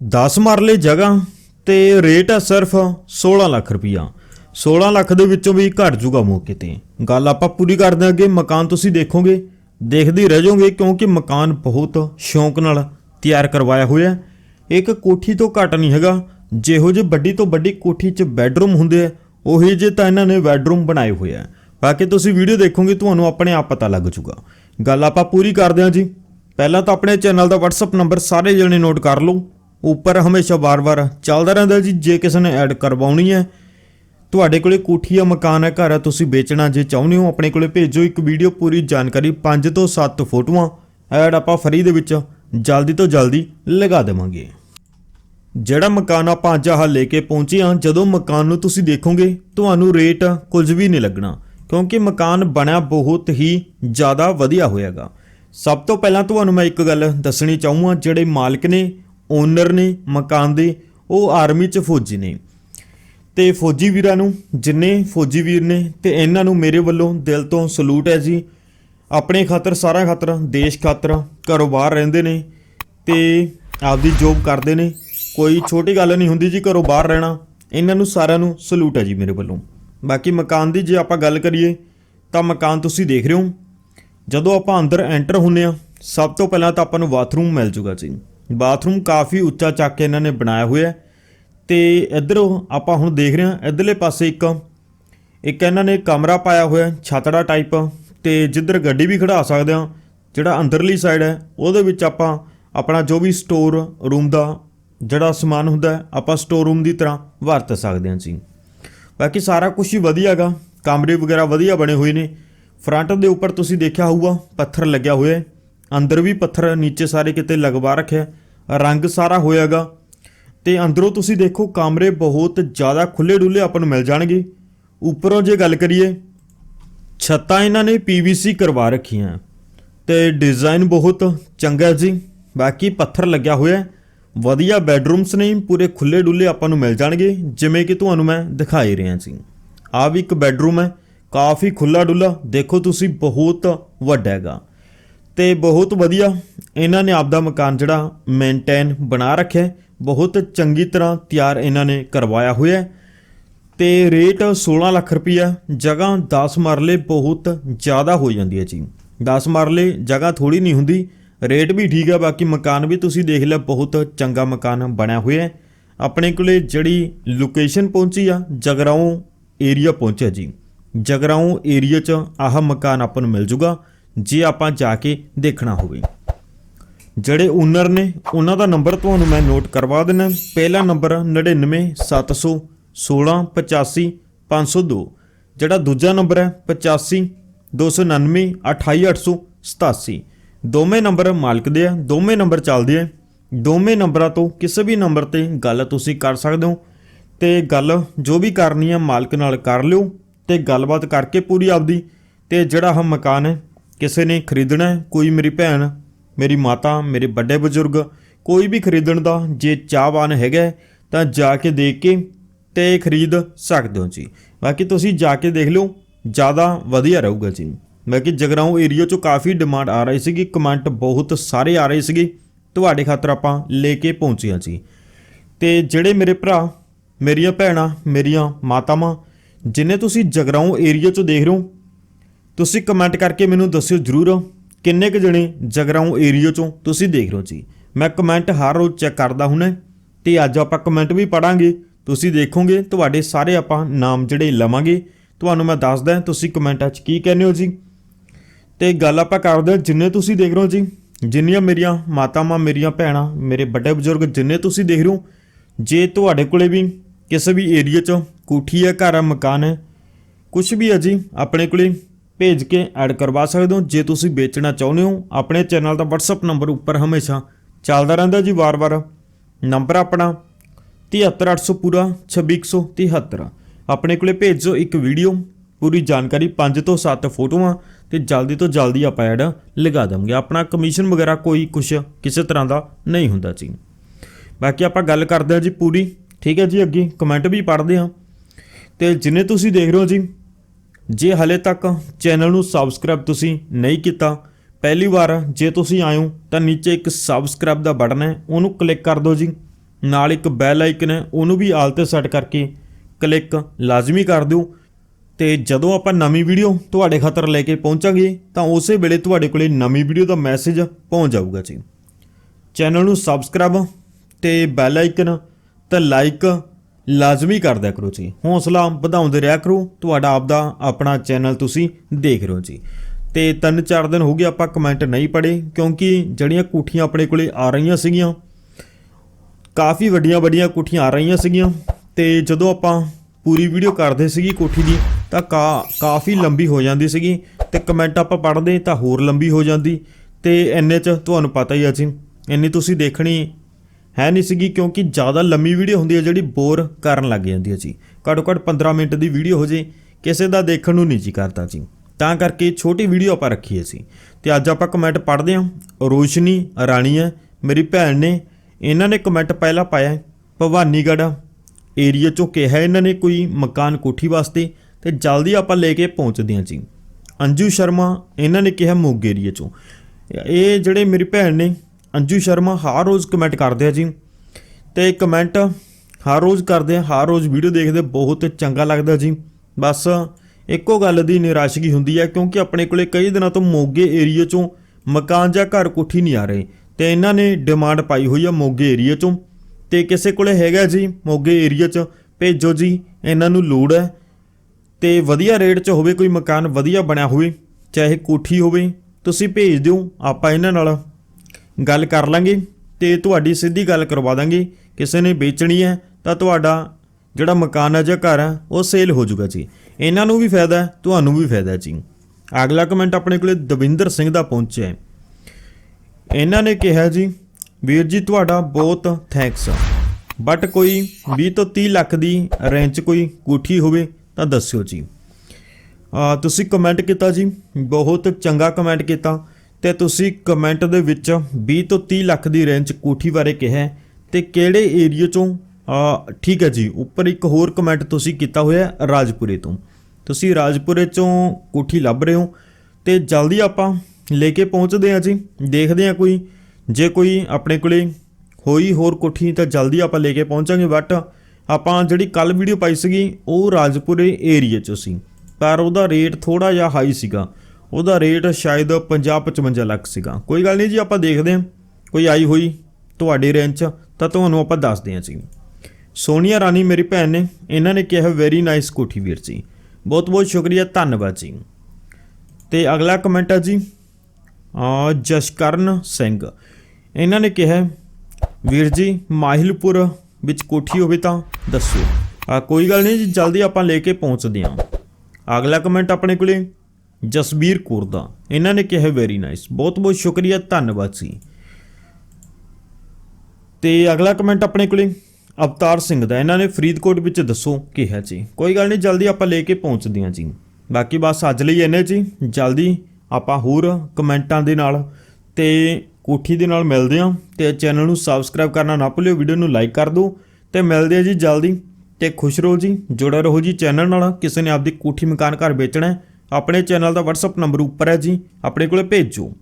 10 ਮਰਲੇ ਜਗ੍ਹਾ ਤੇ ਰੇਟ ਹੈ ਸਿਰਫ 16 ਲੱਖ ਰੁਪਈਆ। 16 ਲੱਖ ਦੇ ਵਿੱਚੋਂ ਵੀ ਘਟ ਜੂਗਾ ਮੌਕੇ ਤੇ। ਗੱਲ ਆਪਾਂ ਪੂਰੀ ਕਰਦੇ ਹਾਂ ਅੱਗੇ ਮਕਾਨ ਤੁਸੀਂ ਦੇਖੋਗੇ, ਦੇਖਦੇ ਰਹਿ ਜਾਓਗੇ ਕਿਉਂਕਿ ਮਕਾਨ ਬਹੁਤ ਸ਼ੌਂਕ ਨਾਲ ਤਿਆਰ ਕਰਵਾਇਆ ਹੋਇਆ ਇੱਕ ਕੋਠੀ ਤੋਂ ਘੱਟ ਨਹੀਂ ਹੈਗਾ, ਜਿਹੋ ਜਿਹੀ ਵੱਡੀ ਤੋਂ ਵੱਡੀ ਕੋਠੀ 'ਚ ਬੈੱਡਰੂਮ ਹੁੰਦੇ ਆ, ਉਹੀ ਜਿਹੇ ਤਾਂ ਇਹਨਾਂ ਨੇ ਬੈੱਡਰੂਮ ਬਣਾਏ ਹੋਏ ਆ। ਬਾਕੀ ਤੁਸੀਂ ਵੀਡੀਓ ਦੇਖੋਗੇ, ਤੁਹਾਨੂੰ ਆਪਣੇ ਆਪ ਪਤਾ ਲੱਗ ਜੂਗਾ। ਗੱਲ ਆਪਾਂ ਪੂਰੀ ਕਰਦੇ ਹਾਂ ਜੀ। ਪਹਿਲਾਂ ਤਾਂ ਆਪਣੇ ਚੈਨਲ ਦਾ WhatsApp ਨੰਬਰ ਸਾਰੇ ਜਣੇ ਨੋਟ ਕਰ ਲਓ। ਉੱਪਰ ਹਮੇਸ਼ਾ ਵਾਰ-ਵਾਰ ਚੱਲਦਾ ਰਹਿੰਦਾ ਜੀ, ਜੇ ਕਿਸੇ ਨੇ ਐਡ ਕਰਵਾਉਣੀ ਹੈ। ਤੁਹਾਡੇ ਕੋਲੇ ਕੋਠੀ ਜਾਂ ਮਕਾਨ ਹੈ, ਘਰ ਹੈ, ਤੁਸੀਂ ਵੇਚਣਾ ਜੇ ਚਾਹੁੰਦੇ ਹੋ, ਆਪਣੇ ਕੋਲੇ ਭੇਜੋ ਇੱਕ ਵੀਡੀਓ ਪੂਰੀ ਜਾਣਕਾਰੀ 5 ਤੋਂ 7 ਫੋਟੋਆਂ ਐਡ ਆਪਾਂ ਫਰੀ ਦੇ ਵਿੱਚ ਜਲਦੀ ਤੋਂ ਜਲਦੀ ਲਗਾ ਦੇਵਾਂਗੇ। ਜਿਹੜਾ ਮਕਾਨ ਆਪਾਂ ਅੱਜ ਆਹ ਲੈ ਕੇ ਪਹੁੰਚੇ ਹਾਂ, ਜਦੋਂ ਮਕਾਨ ਨੂੰ ਤੁਸੀਂ ਦੇਖੋਗੇ, ਤੁਹਾਨੂੰ ਰੇਟ ਕੁਝ ਵੀ ਨਹੀਂ ਲੱਗਣਾ, ਕਿਉਂਕਿ ਮਕਾਨ ਬਣਿਆ ਬਹੁਤ ਹੀ ਜ਼ਿਆਦਾ ਵਧੀਆ ਹੋਇਆਗਾ। ਸਭ ਤੋਂ ਪਹਿਲਾਂ ਤੁਹਾਨੂੰ ਮੈਂ ਇੱਕ ਗੱਲ ਦੱਸਣੀ ਚਾਹੂੰਗਾ, ਜਿਹੜੇ ਮਾਲਕ ਨੇ ਓਨਰ ਨੇ, ਮਕਾਨ ਦੇ, ਉਹ ਆਰਮੀ 'ਚ ਫੌਜੀ ਨੇ। ਤੇ ਫੌਜੀ ਵੀਰਾਂ ਨੂੰ, ਜਿੰਨੇ ਫੌਜੀ ਵੀਰ ਨੇ ਤੇ ਇਹਨਾਂ ਨੂੰ ਮੇਰੇ ਵੱਲੋਂ ਦਿਲ ਤੋਂ ਸਲੂਟ ਹੈ ਜੀ। ਆਪਣੇ ਖਾਤਰ ਸਾਰਾ ਖਾਤਰ, ਦੇਸ਼ ਖਾਤਰ ਘਰੋਂ ਬਾਹਰ ਰਹਿੰਦੇ ਨੇ ਤੇ ਆਪਦੀ ਜੋਬ ਕਰਦੇ ਨੇ। ਕੋਈ ਛੋਟੀ ਗੱਲ ਨਹੀਂ ਹੁੰਦੀ ਜੀ ਘਰੋਂ ਬਾਹਰ ਰਹਿਣਾ। ਇਹਨਾਂ ਨੂੰ ਸਾਰਿਆਂ ਨੂੰ ਸਲੂਟ ਹੈ ਜੀ ਮੇਰੇ ਵੱਲੋਂ। ਬਾਕੀ ਮਕਾਨ ਦੀ ਜੇ ਆਪਾਂ ਗੱਲ ਕਰੀਏ, ਤਾਂ ਮਕਾਨ ਤੁਸੀਂ ਦੇਖ ਰਹੇ ਹੋ। ਜਦੋਂ ਆਪਾਂ ਅੰਦਰ ਐਂਟਰ ਹੁੰਨੇ ਆ ਸਭ ਤੋਂ ਪਹਿਲਾਂ ਤਾਂ ਆਪਾਂ ਨੂੰ ਬਾਥਰੂਮ ਮਿਲ ਜੂਗਾ ਜੀ। ਬਾਥਰੂਮ ਕਾਫੀ ਉੱਚਾ ਚੱਕ ਕੇ ਇਹਨਾਂ ਨੇ ਬਣਾਇਆ ਹੋਇਆ ਹੈ। ਤੇ ਇੱਧਰ ਆਪਾਂ ਹੁਣ ਦੇਖ ਰਹੇ ਹਾਂ ਇੱਧਰਲੇ ਪਾਸੇ ਇੱਕ ਇੱਕ ਇਹਨਾਂ ਨੇ ਕਮਰਾ ਪਾਇਆ ਹੋਇਆ ਹੈ, ਟਾਈਪ ਤੇ ਜਿੱਧਰ ਗੱਡੀ ਵੀ ਖੜਾ ਸਕਦੇ ਹਾਂ ਜਿਹੜਾ ਅੰਦਰਲੀ ਸਾਈਡ ਹੈ ਉਹਦੇ ਵਿੱਚ ਆਪਾਂ ਆਪਣਾ ਜੋ ਵੀ ਸਟੋਰ ਰੂਮ ਦਾ ਜਿਹੜਾ ਸਮਾਨ ਹੁੰਦਾ ਆਪਾਂ ਸਟੋਰ ਰੂਮ ਦੀ ਤਰ੍ਹਾਂ ਵਰਤ ਸਕਦੇ ਹਾਂ ਜੀ। ਬਾਕੀ ਸਾਰਾ ਕੁਝ ਹੀ ਵਧੀਆ ਹੈਗਾ ਕਮਰੇ ਵਗੈਰਾ ਵਧੀਆ ਬਣੇ ਹੋਏ ਨੇ। ਫਰੰਟ ਦੇ ਉੱਪਰ ਤੁਸੀਂ ਦੇਖਿਆ ਹੋਊਗਾ ਪੱਥਰ ਲੱਗਿਆ ਹੋਇਆ ਹੈ। ਅੰਦਰ ਵੀ ਪੱਥਰ ਨੀਚੇ ਸਾਰੇ ਕਿਤੇ ਲਗਵਾ ਰੱਖਿਆ। ਰੰਗ ਸਾਰਾ ਹੋਇਆਗਾ। ਤੇ ਅੰਦਰੋਂ ਤੁਸੀਂ ਦੇਖੋ ਕਮਰੇ ਬਹੁਤ ਜ਼ਿਆਦਾ ਖੁੱਲੇ ਡੁੱਲੇ ਆਪਾਂ ਨੂੰ ਮਿਲ ਜਾਣਗੇ। ਉੱਪਰੋਂ ਜੇ ਗੱਲ ਕਰੀਏ, ਛੱਤਾਂ ਇਹਨਾਂ ਨੇ PVC ਕਰਵਾ ਰੱਖੀਆਂ। ਤੇ ਡਿਜ਼ਾਈਨ ਬਹੁਤ ਚੰਗਾ ਜੀ। ਬਾਕੀ ਪੱਥਰ ਲੱਗਿਆ ਹੋਇਆ ਵਧੀਆ ਬੈੱਡਰੂਮਸ ਨੇ ਪੂਰੇ ਖੁੱਲੇ ਡੁੱਲੇ ਆਪਾਂ ਨੂੰ ਮਿਲ ਜਾਣਗੇ। ਜਿਵੇਂ ਕਿ ਤੁਹਾਨੂੰ ਮੈਂ ਦਿਖਾਈ ਰਿਹਾ ਸੀ। ਆ ਵੀ ਇੱਕ ਬੈੱਡਰੂਮ ਹੈ। ਕਾਫੀ ਖੁੱਲਾ ਡੁੱਲਾ ਦੇਖੋ ਤੁਸੀਂ ਬਹੁਤ ਵੱਡਾ ਹੈਗਾ। ਤੇ ਬਹੁਤ ਵਧੀਆ ਇਹਨਾਂ ਨੇ ਆਪਦਾ ਮਕਾਨ ਜਿਹੜਾ ਮੇਨਟੇਨ ਬਣਾ ਰੱਖਿਆ ਬਹੁਤ ਚੰਗੀ ਤਰ੍ਹਾਂ ਤਿਆਰ ਇਹਨਾਂ ਨੇ ਕਰਵਾਇਆ ਹੋਇਆ ਹੈ। ਤੇ ਰੇਟ 16 ਲੱਖ ਰੁਪਈਆ, ਜਗ੍ਹਾ 10 ਮਰਲੇ ਬਹੁਤ ਜ਼ਿਆਦਾ ਹੋ ਜਾਂਦੀ ਹੈ ਜੀ। 10 ਮਰਲੇ ਜਗ੍ਹਾ ਥੋੜੀ ਨਹੀਂ ਹੁੰਦੀ, ਰੇਟ ਵੀ ਠੀਕ ਹੈ, ਬਾਕੀ ਮਕਾਨ ਵੀ ਤੁਸੀਂ ਦੇਖ ਲਿਆ, ਬਹੁਤ ਚੰਗਾ ਮਕਾਨ ਬਣਿਆ ਹੋਇਆ ਹੈ। ਆਪਣੇ ਕੋਲੇ ਜਿਹੜੀ ਲੋਕੇਸ਼ਨ ਪਹੁੰਚੀ ਆ, ਜਗਰਾਉਂ ਏਰੀਆ ਪਹੁੰਚਿਆ ਜੀ। ਜਗਰਾਉਂ ਏਰੀਆ 'ਚ ਆਹ ਮਕਾਨ ਆਪਾਂ ਨੂੰ ਮਿਲ ਜੂਗਾ। ਜੇ ਆਪਾਂ ਜਾ ਕੇ ਦੇਖਣਾ ਹੋਵੇ। ਜਿਹੜੇ ਓਨਰ ਨੇ, ਉਹਨਾਂ ਦਾ ਨੰਬਰ ਤੁਹਾਨੂੰ ਮੈਂ ਨੋਟ ਕਰਵਾ ਦਿੰਦਾ। ਪਹਿਲਾ ਨੰਬਰ 997016850502 ਜਿਹੜਾ ਦੂਜਾ ਨੰਬਰ ਹੈ 8529982887 ਦੋਵੇਂ ਨੰਬਰ ਮਾਲਕ ਦੇ ਆ, ਦੋਵੇਂ ਨੰਬਰ ਚੱਲਦੇ ਆ। ਦੋਵੇਂ ਨੰਬਰਾਂ ਤੋਂ ਕਿਸੇ ਵੀ ਨੰਬਰ ਤੇ ਗੱਲ ਤੁਸੀਂ ਕਰ ਸਕਦੇ ਹੋ। ਤੇ ਗੱਲ ਜੋ ਵੀ ਕਰਨੀ ਹੈ ਮਾਲਕ ਨਾਲ ਕਰ ਲਿਓ ਤੇ ਗੱਲਬਾਤ ਕਰਕੇ ਪੂਰੀ ਆਪਦੀ। ਤੇ ਜਿਹੜਾ ਆਹ ਮਕਾਨ ਹੈ ਕਿਸੇ ਨੇ ਖਰੀਦਣਾ ਕੋਈ ਮੇਰੀ ਭੈਣ, ਮੇਰੀ ਮਾਤਾ, ਮੇਰੇ ਵੱਡੇ ਬਜ਼ੁਰਗ, ਕੋਈ ਵੀ ਖਰੀਦਣ ਦਾ ਜੇ ਚਾਹਵਾਨ ਹੈਗਾ ਤਾਂ ਜਾ ਕੇ ਦੇਖ ਕੇ ਤੇ ਖਰੀਦ ਸਕਦੇ ਹੋ ਜੀ। ਬਾਕੀ ਤੁਸੀਂ ਜਾ ਕੇ ਦੇਖ ਲਿਓ, ਜ਼ਿਆਦਾ ਵਧੀਆ ਰਹੂਗਾ ਜੀ। ਬਾਕੀ ਜਗਰਾਉਂ ਏਰੀਆ ਚੋਂ ਕਾਫੀ ਡਿਮਾਂਡ ਆ ਰਹੀ ਸੀਗੀ ਕਮੈਂਟ ਬਹੁਤ ਸਾਰੇ ਆ ਰਹੇ ਸੀਗੇ, ਤੁਹਾਡੇ ਖਾਤਰ ਆਪਾਂ ਲੈ ਕੇ ਪਹੁੰਚੇ ਹਾਂ ਜੀ। ਤੇ ਜਿਹੜੇ ਮੇਰੇ ਭਰਾ, ਮੇਰੀਆਂ ਭੈਣਾਂ, ਮੇਰੀਆਂ ਮਾਤਾਵਾਂ, ਜਿਨੇ ਤੁਸੀਂ ਜਗਰਾਉਂ ਏਰੀਆ ਚੋਂ ਦੇਖ ਰਹੇ ਹੋ ਤੁਸੀਂ ਕਮੈਂਟ ਕਰਕੇ ਮੈਨੂੰ ਦੱਸਿਓ ਜਰੂਰ। ਕਿੰਨੇ ਕੁ ਜਣੇ ਜਗਰਾਉਂ ਏਰੀਆ ਚੋਂ ਤੁਸੀਂ ਦੇਖ ਰਹੇ ਹੋ ਜੀ? ਮੈਂ ਕਮੈਂਟ ਹਰ ਰੋਜ਼ ਚੈੱਕ ਕਰਦਾ ਹੁੰਨਾ ਤੇ ਅੱਜ ਆਪਾਂ ਕਮੈਂਟ ਵੀ ਪੜਾਂਗੇ ਤੁਸੀਂ ਦੇਖੋਗੇ, ਤੁਹਾਡੇ ਸਾਰੇ ਆਪਾਂ ਨਾਮ ਜਿਹੜੇ ਲਵਾਂਗੇ। ਤੁਹਾਨੂੰ ਮੈਂ ਦੱਸਦਾ ਤੁਸੀਂ ਕਮੈਂਟਾਂ 'ਚ ਕੀ ਕਹਿੰਦੇ ਹੋ ਜੀ। ਤੇ ਗੱਲ ਆਪਾਂ ਕਰਦੇ ਹਾਂ ਜਿੰਨੇ ਤੁਸੀਂ ਦੇਖ ਰਹੇ ਹੋ ਜੀ। ਜਿੰਨੀਆਂ ਮੇਰੀਆਂ ਮਾਤਾਵਾਂ, ਮੇਰੀਆਂ ਭੈਣਾਂ, ਮੇਰੇ ਵੱਡੇ ਬਜ਼ੁਰਗ ਜਿੰਨੇ ਤੁਸੀਂ ਦੇਖ ਰਹੇ ਹੋ, ਜੇ ਤੁਹਾਡੇ ਕੋਲੇ ਵੀ ਕਿਸੇ ਵੀ ਏਰੀਆ 'ਚ ਕੋਠੀ ਹੈ, ਘਰ ਹੈ, ਮਕਾਨ ਹੈ ਕੁਝ ਵੀ ਹੈ ਜੀ, ਆਪਣੇ ਕੋਲੇ ਭੇਜ ਕੇ ਐਡ ਕਰਵਾ ਸਕਦੇ ਹੋ। ਜੇ ਤੁਸੀਂ ਵੇਚਣਾ ਚਾਹੁੰਦੇ ਹੋ, ਆਪਣੇ ਚੈਨਲ ਦਾ WhatsApp ਨੰਬਰ ਉੱਪਰ ਹਮੇਸ਼ਾ ਚੱਲਦਾ ਰਹਿੰਦਾ ਜੀ ਵਾਰ-ਵਾਰ। ਨੰਬਰ ਆਪਣਾ 73800 ਪੂਰਾ 26173 ਆਪਣੇ ਕੋਲੇ ਭੇਜੋ ਇੱਕ ਵੀਡੀਓ ਪੂਰੀ ਜਾਣਕਾਰੀ 5 ਤੋਂ 7 ਫੋਟੋਆਂ ਤੇ ਜਲਦੀ ਤੋਂ ਜਲਦੀ ਆਪਾਂ ਐਡ ਲਗਾ ਦਵਾਂਗੇ। ਆਪਣਾ ਕਮਿਸ਼ਨ ਵਗੈਰਾ ਕੋਈ ਕੁਛ ਕਿਸੇ ਤਰ੍ਹਾਂ ਦਾ ਨਹੀਂ ਹੁੰਦਾ ਜੀ। ਬਾਕੀ ਆਪਾਂ ਗੱਲ ਕਰਦੇ ਹਾਂ ਜੀ ਪੂਰੀ। ਠੀਕ ਹੈ ਜੀ, ਅੱਗੇ ਕਮੈਂਟ ਵੀ ਪੜ੍ਹਦੇ ਹਾਂ। ਤੇ ਜਿੰਨੇ ਤੁਸੀਂ ਦੇਖ ਰਹੇ ਹੋ ਜੀ ਜੇ ਹਲੇ ਤੱਕ ਚੈਨਲ ਨੂੰ ਸਬਸਕ੍ਰਾਈਬ ਤੁਸੀਂ ਨਹੀਂ ਕੀਤਾ, ਪਹਿਲੀ ਵਾਰ ਜੇ ਤੁਸੀਂ ਆਏ ਹੋ, ਤਾਂ ਨੀਚੇ ਇੱਕ ਸਬਸਕ੍ਰਾਈਬ ਦਾ ਬਟਨ ਹੈ, ਉਹਨੂੰ ਕਲਿੱਕ ਕਰ ਦਿਓ ਜੀ। ਨਾਲ ਇੱਕ ਬੈਲ ਆਈਕਨ ਹੈ, ਉਹਨੂੰ ਵੀ ਆਲ ਤੇ ਸੈੱਟ ਕਰਕੇ ਕਲਿੱਕ ਲਾਜ਼ਮੀ ਕਰ ਦਿਓ। ਤੇ ਜਦੋਂ ਆਪਾਂ ਨਵੀਂ ਵੀਡੀਓ ਤੁਹਾਡੇ ਖਾਤਰ ਲੈ ਕੇ ਪਹੁੰਚਾਂਗੇ, ਤਾਂ ਉਸੇ ਵੇਲੇ ਤੁਹਾਡੇ ਕੋਲੇ ਨਵੀਂ ਵੀਡੀਓ ਦਾ ਮੈਸੇਜ ਪਹੁੰਚ ਜਾਊਗਾ ਜੀ। ਚੈਨਲ ਨੂੰ ਸਬਸਕ੍ਰਾਈਬ ਤੇ ਬੈਲ ਆਈਕਨ ਤੇ ਲਾਈਕ ਲਾਜ਼ਮੀ ਕਰ ਕਰੋ ਜੀ। ਹੌਸਲਾ ਵਧਾਉਂਦੇ ਰਿਹਾ ਕਰੋ। ਤੁਹਾਡਾ ਆਪਦਾ ਆਪਣਾ ਚੈਨਲ ਤੁਸੀਂ ਦੇਖ ਰਹੇ ਹੋ ਜੀ। ਤੇ ਤਿੰਨ ਚਾਰ ਦਿਨ ਹੋ ਗਏ ਆਪਾਂ ਕਮੈਂਟ ਨਹੀਂ ਪੜੇ ਕਿਉਂਕਿ ਜਿਹੜੀਆਂ ਕੋਠੀਆਂ ਆਪਣੇ ਕੋਲੇ ਆ ਰਹੀਆਂ ਸੀਗੀਆਂ, ਕਾਫੀ ਵੱਡੀਆਂ ਵੱਡੀਆਂ ਕੋਠੀਆਂ ਆ ਰਹੀਆਂ ਸੀਗੀਆਂ, ਤੇ ਜਦੋਂ ਆਪਾਂ ਪੂਰੀ ਵੀਡੀਓ ਕਰਦੇ ਸੀਗੀ ਕੋਠੀ ਦੀ, ਤਾਂ ਕਾ, ਕਾਫੀ ਲੰਬੀ ਹੋ ਜਾਂਦੀ ਸੀਗੀ। ਤੇ ਕਮੈਂਟ ਆਪਾਂ ਪੜ੍ਹਦੇ ਤਾਂ ਹੋਰ ਲੰਬੀ ਹੋ ਜਾਂਦੀ। ਤੇ ਇੰਨੇ ਚ ਤੁਹਾਨੂੰ ਪਤਾ ਹੀ ਆ ਜੀ, ਇੰਨੀ ਤੁਸੀਂ ਦੇਖਣੀ ਹੈ ਨਹੀਂ ਸੀਗੀ ਕਿਉਂਕਿ ਜ਼ਿਆਦਾ ਲੰਮੀ ਵੀਡੀਓ ਹੁੰਦੀ ਹੈ ਜਿਹੜੀ ਬੋਰ ਕਰਨ ਲੱਗ ਜਾਂਦੀ ਹੈ ਜੀ। ਘੱਟੋ ਘੱਟ 15 ਮਿੰਟ ਦੀ ਵੀਡੀਓ ਹੋ ਜੇ, ਕਿਸੇ ਦਾ ਦੇਖਣ ਨੂੰ ਨਹੀਂ ਜੀ ਕਰਦਾ ਜੀ। ਤਾਂ ਕਰਕੇ ਛੋਟੀ ਵੀਡੀਓ ਆਪਾਂ ਰੱਖੀ ਹੈ ਸੀ ਤੇ ਅੱਜ ਆਪਾਂ ਕਮੈਂਟ ਪੜ੍ਹਦੇ ਹਾਂ। ਰੋਸ਼ਨੀ, ਰਾਣੀ ਹੈ, ਮੇਰੀ ਭੈਣ ਨੇ, ਇਹਨਾਂ ਨੇ ਕਮੈਂਟ ਪਹਿਲਾਂ ਪਾਇਆ ਭਵਾਨੀਗੜ੍ਹ ਏਰੀਆ ਚੋਂ ਕਿਹਾ ਇਹਨਾਂ ਨੇ ਕੋਈ ਮਕਾਨ ਕੋਠੀ ਵਾਸਤੇ, ਤੇ ਜਲਦੀ ਆਪਾਂ ਲੈ ਕੇ ਪਹੁੰਚਦੇ ਹਾਂ ਜੀ। ਅੰਜੂ ਸ਼ਰਮਾ, ਇਹਨਾਂ ਨੇ ਕਿਹਾ ਮੋਗੇ ਏਰੀਆ ਚੋਂ। ਇਹ ਜਿਹੜੇ ਮੇਰੀ ਭੈਣ ਨੇ ਅੰਜੂ ਸ਼ਰਮਾ ਹਰ ਰੋਜ਼ ਕਮੈਂਟ ਕਰਦੇ ਆ ਜੀ ਤੇ ਕਮੈਂਟ ਹਰ ਰੋਜ਼ ਕਰਦੇ ਆ, ਹਰ ਰੋਜ਼ ਵੀਡੀਓ ਦੇਖਦੇ ਬਹੁਤ ਚੰਗਾ ਲੱਗਦਾ ਜੀ। ਬਸ ਇੱਕੋ ਗੱਲ ਦੀ ਨਿਰਾਸ਼ਗੀ ਹੁੰਦੀ ਹੈ ਕਿਉਂਕਿ ਆਪਣੇ ਕੋਲੇ ਕਈ ਦਿਨਾਂ ਤੋਂ ਮੋਗੇ ਏਰੀਆ ਚੋਂ ਮਕਾਨ ਜਾਂ ਘਰ ਕੋਠੀ ਨਹੀਂ ਆ ਰਹੇ ਤੇ ਇਹਨਾਂ ਨੇ ਡਿਮਾਂਡ ਪਾਈ ਹੋਈ ਆ ਮੋਗੇ ਏਰੀਆ ਚੋਂ। ਤੇ ਕਿਸੇ ਕੋਲੇ ਹੈਗਾ ਜੀ, ਮੋਗੇ ਏਰੀਆ 'ਚ, ਭੇਜੋ ਜੀ, ਇਹਨਾਂ ਨੂੰ ਲੋੜ ਹੈ। ਤੇ ਵਧੀਆ ਰੇਟ 'ਚ ਹੋਵੇ ਕੋਈ ਮਕਾਨ, ਵਧੀਆ ਬਣਿਆ ਹੋਵੇ, ਚਾਹੇ ਕੋਠੀ ਹੋਵੇ, ਤੁਸੀਂ ਭੇਜ ਦਿਓ, ਆਪਾਂ ਇਹਨਾਂ ਨਾਲ ਗੱਲ ਕਰ ਲਾਂਗੇ ਤੇ ਤੁਹਾਡੀ ਸਿੱਧੀ ਗੱਲ ਕਰਵਾ ਦਾਂਗੇ। ਕਿਸੇ ਨੇ ਵੇਚਣੀ ਹੈ ਤਾਂ ਤੁਹਾਡਾ ਜਿਹੜਾ ਮਕਾਨ ਹੈ ਜਾਂ ਘਰ ਹੈ, ਉਹ ਸੇਲ ਹੋ ਜਾਊਗਾ ਜੀ। ਇਹਨਾਂ ਨੂੰ ਵੀ ਫਾਇਦਾ ਹੈ, ਤੁਹਾਨੂੰ ਵੀ ਫਾਇਦਾ ਹੈ ਜੀ। ਅਗਲਾ ਕਮੈਂਟ ਆਪਣੇ ਕੋਲੇ ਦਵਿੰਦਰ ਸਿੰਘ ਦਾ ਪਹੁੰਚਿਆ ਹੈ। ਇਹਨਾਂ ਨੇ ਕਿਹਾ ਜੀ, ਵੀਰ ਜੀ, ਤੁਹਾਡਾ ਬਹੁਤ ਥੈਂਕਸ ਬਟ ਕੋਈ 20 ਤੋਂ 30 ਲੱਖ ਦੀ ਰੇਂਜ 'ਚ ਕੋਈ ਕੋਠੀ ਹੋਵੇ ਤਾਂ ਦੱਸਿਓ ਜੀ। ਤੁਸੀਂ ਕਮੈਂਟ ਕੀਤਾ ਜੀ, ਬਹੁਤ ਚੰਗਾ ਕਮੈਂਟ ਕੀਤਾ। ਤੇ ਤੁਸੀਂ ਕਮੈਂਟ ਦੇ ਵਿੱਚ 20 ਤੋਂ 30 ਲੱਖ ਦੀ ਰੇਂਜ 'ਚ ਕੋਠੀ ਬਾਰੇ ਕਿਹਾ ਹੈ ਤੇ ਕਿਹੜੇ ਏਰੀਆ ਚੋਂ ਠੀਕ ਹੈ ਜੀ, ਉੱਪਰ ਇੱਕ ਹੋਰ ਕਮੈਂਟ ਤੁਸੀਂ ਕੀਤਾ ਹੋਇਆ ਰਾਜਪੁਰੇ ਤੋਂ। ਤੁਸੀਂ ਰਾਜਪੁਰੇ ਚੋਂ ਕੋਠੀ ਲੱਭ ਰਹੇ ਹੋ ਤੇ ਜਲਦੀ ਆਪਾਂ ਲੈ ਕੇ ਪਹੁੰਚਦੇ ਹਾਂ ਜੀ, ਦੇਖਦੇ ਹਾਂ ਕੋਈ, ਜੇ ਕੋਈ ਆਪਣੇ ਕੋਲੇ ਹੋਈ ਹੋਰ ਕੋਠੀ ਤਾਂ ਜਲਦੀ ਆਪਾਂ ਲੈ ਕੇ ਪਹੁੰਚਾਂਗੇ ਬਟ ਆਪਾਂ ਜਿਹੜੀ ਕੱਲ ਵੀਡੀਓ ਪਾਈ ਸੀਗੀ, ਉਹ ਰਾਜਪੁਰੇ ਏਰੀਆ 'ਚ ਸੀ। ਪਰ ਉਹਦਾ ਰੇਟ ਥੋੜਾ ਜਿਹਾ ਹਾਈ ਸੀਗਾ। ਉਹਦਾ ਰੇਟ ਸ਼ਾਇਦ 50-55 ਲੱਖ ਸੀਗਾ। ਕੋਈ ਗੱਲ ਨਹੀਂ ਜੀ, ਆਪਾਂ ਦੇਖਦੇ ਹਾਂ। ਕੋਈ ਆਈ ਹੋਈ ਤੁਹਾਡੀ ਰੇਂਜ 'ਚ, ਤਾਂ ਤੁਹਾਨੂੰ ਆਪਾਂ ਦੱਸਦੇ ਹਾਂ ਜੀ। ਸੋਨੀਆ ਰਾਣੀ ਮੇਰੀ ਭੈਣ ਨੇ, ਇਹਨਾਂ ਨੇ ਕਿਹਾ ਵੈਰੀ ਨਾਈਸ ਕੋਠੀ ਵੀਰ ਜੀ। ਬਹੁਤ ਬਹੁਤ ਸ਼ੁਕਰੀਆ, ਧੰਨਵਾਦ ਜੀ। ਤੇ ਅਗਲਾ ਕਮੈਂਟ ਹੈ ਜੀ, ਆ ਜਸ਼ਕਰਨ ਸਿੰਘ। ਇਹਨਾਂ ਨੇ ਕਿਹਾ, ਵੀਰ ਜੀ, ਮਾਹਿਲਪੁਰ ਵਿੱਚ ਕੋਠੀ ਹੋਵੇ ਤਾਂ ਦੱਸੋ। ਆ ਕੋਈ ਗੱਲ ਨਹੀਂ ਜੀ, ਜਲਦੀ ਆਪਾਂ ਲੈ ਕੇ ਪਹੁੰਚਦੇ ਹਾਂ। ਅਗਲਾ ਕਮੈਂਟ ਆਪਣੇ ਕੋਲੇ। ਜਸਬੀਰ ਕੌਰ ਦਾ। ਇਹਨਾਂ ਨੇ ਕਿਹਾ ਵੈਰੀ ਨਾਈਸ ਬਹੁਤ ਬਹੁਤ ਸ਼ੁਕਰੀਆ, ਧੰਨਵਾਦ ਜੀ ਤੇ ਅਗਲਾ ਕਮੈਂਟ ਆਪਣੇ ਕੋਲੇ, ਅਵਤਾਰ ਸਿੰਘ ਦਾ। ਇਹਨਾਂ ਨੇ ਫਰੀਦਕੋਟ ਵਿੱਚ ਦੱਸੋ, ਕਿਹਾ ਜੀ। ਕੋਈ ਗੱਲ ਨਹੀਂ, ਜਲਦੀ ਆਪਾਂ ਲੈ ਕੇ ਪਹੁੰਚਦੇ ਹਾਂ ਜੀ। ਬਾਕੀ ਬਸ ਅੱਜ ਲਈ ਇੰਨੇ ਜੀ। ਜਲਦੀ ਆਪਾਂ ਹੋਰ ਕਮੈਂਟਾਂ ਦੇ ਨਾਲ ਤੇ ਕੋਠੀ ਦੇ ਨਾਲ ਮਿਲਦੇ ਹਾਂ। ਤੇ ਚੈਨਲ ਨੂੰ ਸਬਸਕ੍ਰਾਈਬ ਕਰਨਾ ਨਾ ਭੁੱਲਿਓ ਵੀਡੀਓ ਨੂੰ ਲਾਈਕ ਕਰ ਦਿਓ। ਤੇ ਮਿਲਦੇ ਆ ਜੀ ਜਲਦੀ। ਤੇ ਖੁਸ਼ ਰਹੋ ਜੀ, ਜੁੜੇ ਰਹੋ ਜੀ ਚੈਨਲ ਨਾਲ। ਕਿਸੇ ਨੇ ਆਪਦੀ ਕੋਠੀ ਮਕਾਨ ਘਰ ਵੇਚਣਾ ਹੈ ਆਪਣੇ ਚੈਨਲ ਦਾ WhatsApp ਨੰਬਰ ਉੱਪਰ ਹੈ ਜੀ ਆਪਣੇ ਕੋਲੇ ਭੇਜੋ।